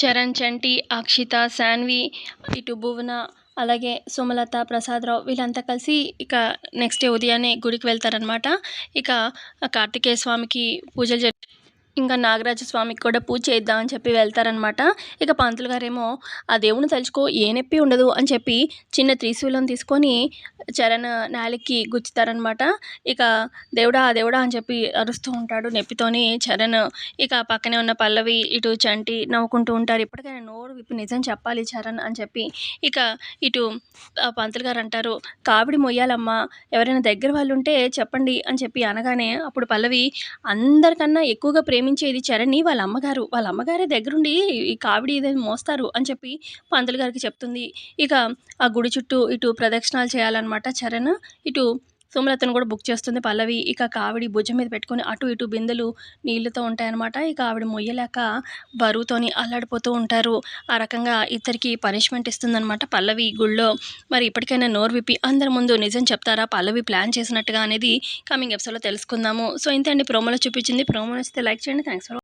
చరణ్ చంటి అక్షిత శాన్వి ఇటు భువన అలాగే సుమలత ప్రసాదరావు వీళ్ళంతా కలిసి ఇక నెక్స్ట్ డే ఉదయాన్నే గుడికి వెళ్తారనమాట ఇక కార్తికేయ స్వామికి పూజలు జరి ఇంకా నాగరాజ స్వామికి కూడా పూజ చేద్దామని చెప్పి వెళ్తారనమాట ఇక పంతులు గారేమో ఆ దేవుని తలుచుకో ఏ నొప్పి ఉండదు అని చెప్పి చిన్న త్రిశూలం తీసుకొని చరణ్ నాలికి గుచ్చుతారనమాట ఇక దేవుడా దేవుడా అని చెప్పి అరుస్తూ ఉంటాడు నొప్పితోని చరణ్. ఇక పక్కనే ఉన్న పల్లవి ఇటు చంటి నవ్వుకుంటూ ఉంటారు. ఇప్పటికైనా నోరు విప్పి నిజం చెప్పాలి చరణ్ అని చెప్పి ఇక ఇటు పంతులు గారు అంటారు కావిడి మొయ్యాలమ్మా ఎవరైనా దగ్గర వాళ్ళు ఉంటే చెప్పండి అని చెప్పి అనగానే అప్పుడు పల్లవి అందరికన్నా ఎక్కువగా గమనించేది చరణి వాళ్ళ అమ్మగారు వాళ్ళ అమ్మగారే దగ్గరుండి ఈ కావిడి ఇదేది మోస్తారు అని చెప్పి పంతులు గారికి చెప్తుంది. ఇక ఆ గుడి చుట్టూ ఇటు ప్రదక్షిణాలు చేయాలన్నమాట చరణ్. ఇటు సుమలతను కూడా బుక్ చేస్తుంది పల్లవి. ఇక కావిడి భుజం మీద పెట్టుకొని అటు ఇటు బిందెలు నీళ్ళతో ఉంటాయన్నమాట. ఇక ఆవిడ మొయ్యలేక బరువుతోని అల్లాడిపోతూ ఉంటారు. ఆ రకంగా ఇద్దరికి పనిష్మెంట్ ఇస్తుందన్నమాట పల్లవి గుళ్ళో. మరి ఇప్పటికైనా నోరు విప్పి అందరి ముందు నిజం చెప్తారా? పల్లవి ప్లాన్ చేసినట్టుగా అనేది కమింగ్ ఎపిసోడ్లో తెలుసుకుందాము. సో ఇంతే అండి. ప్రోమోలో చూపించింది. ప్రోమో నచ్చితే లైక్ చేయండి. Thanks for